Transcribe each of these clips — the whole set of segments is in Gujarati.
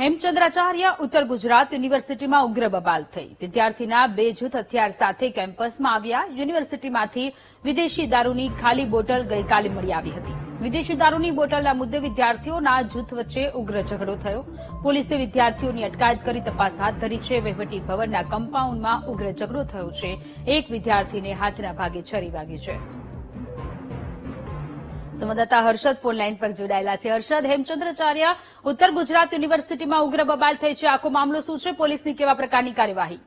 હેમચંદ્રાચાર્ય ઉત્તર ગુજરાત યુનિવર્સિટીમાં ઉગ્ર બબાલ થઈ. વિદ્યાર્થીના બે જૂથ હથિયાર સાથે કેમ્પસમાં આવ્યા. યુનિવર્સિટીમાંથી વિદેશી દારૂની ખાલી બોટલ ગઈકાલે મળી આવી હતી. વિદેશી દારૂની બોટલના મુદ્દે વિદ્યાર્થીઓના જૂથ વચ્ચે ઉગ્ર ઝઘડો થયો. પોલીસે વિદ્યાર્થીઓની અટકાયત કરી તપાસ હાથ ધરી છે. વહીવટી ભવનના કમ્પાઉન્ડમાં ઉગ્ર ઝઘડો થયો છે. એક વિદ્યાર્થીને હાથના ભાગે છરી વાગી છે. સંવાદદાતા હર્ષદ ફોનલાઈન પર જોડાયેલા છે. હર્ષદ, હેમચંદ્રાચાર્ય, ઉત્તર ગુજરાત યુનિવર્સિટીમાં ઉગ્ર બબાલ થઈ છે. આખો મામલો શું છે? પોલીસની કેવા પ્રકારની કાર્યવાહી?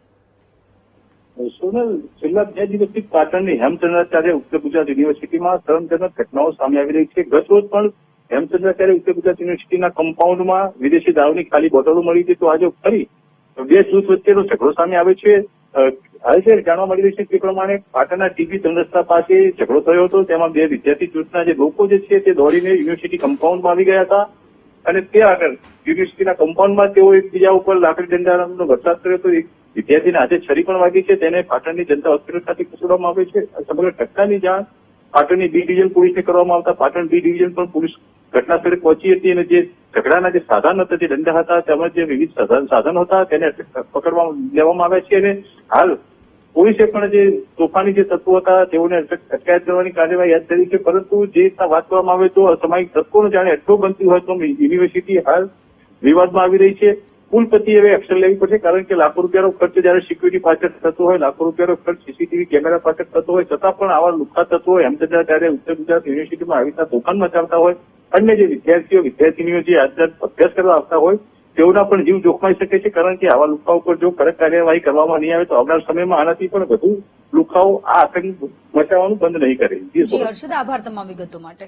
સોનલ છેલ્લા બે દિવસથી પાટણની હેમચંદ્રાચાર્ય ઉત્તર ગુજરાત યુનિવર્સિટીમાં શરમજનક ઘટનાઓ સામે આવી રહી છે. ગત રોજ પણ હેમચંદ્રાચાર્ય ઉત્તર ગુજરાત યુનિવર્સિટીના કમ્પાઉન્ડમાં વિદેશી દારૂની ખાલી બોટલો મળી હતી તો આજે ફરી બે જૂથ વચ્ચેનો ઝઘડો સામે આવે છે. હાલ જે જાણવા મળી રહ્યું છે તે પ્રમાણે પાટણના ટીબી ચંદ્રસ્તા પાસે ઝઘડો થયો હતો. તેમાં બે વિદ્યાર્થી જૂથના જે લોકો જે છે તે દોડીને યુનિવર્સિટી કમ્પાઉન્ડમાં આવી ગયા હતા. અને તે આગળ યુનિવર્સિટીના કમ્પાઉન્ડમાં તેઓ એકબીજા ઉપર લાકડી દંડાનો વરસાદ કર્યો હતો. એક વિદ્યાર્થીને હાથે છરી પણ વાગી છે. તેને પાટણની જનતા હોસ્પિટલ ખાતે ખસેડવામાં આવે છે. સમગ્ર ઘટનાની જાણ પાટણની બી ડિવિઝન પોલીસને કરવામાં આવતા પાટણ બી ડિવિઝન પણ પોલીસ ઘટના સ્થળે પહોંચી હતી અને જે ઝઘડાના જે સાધન હતા, જે દંડા હતા, તેમજ જે વિવિધ સાધન હતા, તેને પકડવા લેવામાં આવ્યા છે અને હાલ પોલીસે પણ જે તોફાની જે તત્વો હતા, તેઓને અટકાયત કરવાની કાર્યવાહી હાથ ધરી છે. પરંતુ જે વાત કરવામાં આવે તો અસામાયિક તત્વોનો જાણે એટલો બનતી હોય તો યુનિવર્સિટી હાલ વિવાદમાં આવી રહી છે. કુલપતિ હવે એક્શન લેવી પડશે, કારણ કે લાખો રૂપિયાનો ખર્ચ જયારે સિક્યુરિટી પાછળ થતો હોય, લાખો રૂપિયાનો ખર્ચ સીસીટીવી કેમેરા પાછળ થતો હોય, છતાં પણ આવા લુખ્ખા તત્વો છતાં ત્યારે ઉત્તર ગુજરાત યુનિવર્સિટીમાં આવી તોફાન મચાવતા હોય. અન્ય જે વિદ્યાર્થીઓ વિદ્યાર્થીનીઓ જે અભ્યાસ કરવા આવતા હોય તેઓના પણ જીવ જોખમાઈ શકે છે. કારણ કે આવા લુકાઓ ઉપર જો કડક કાર્યવાહી કરવામાં નહીં આવે તો આવનાર સમયમાં આનાથી પણ વધુ લુકાઓ આ આતંક મચાવવાનું બંધ નહીં કરે. હર્ષદ આભાર તમામ વિગતો માટે.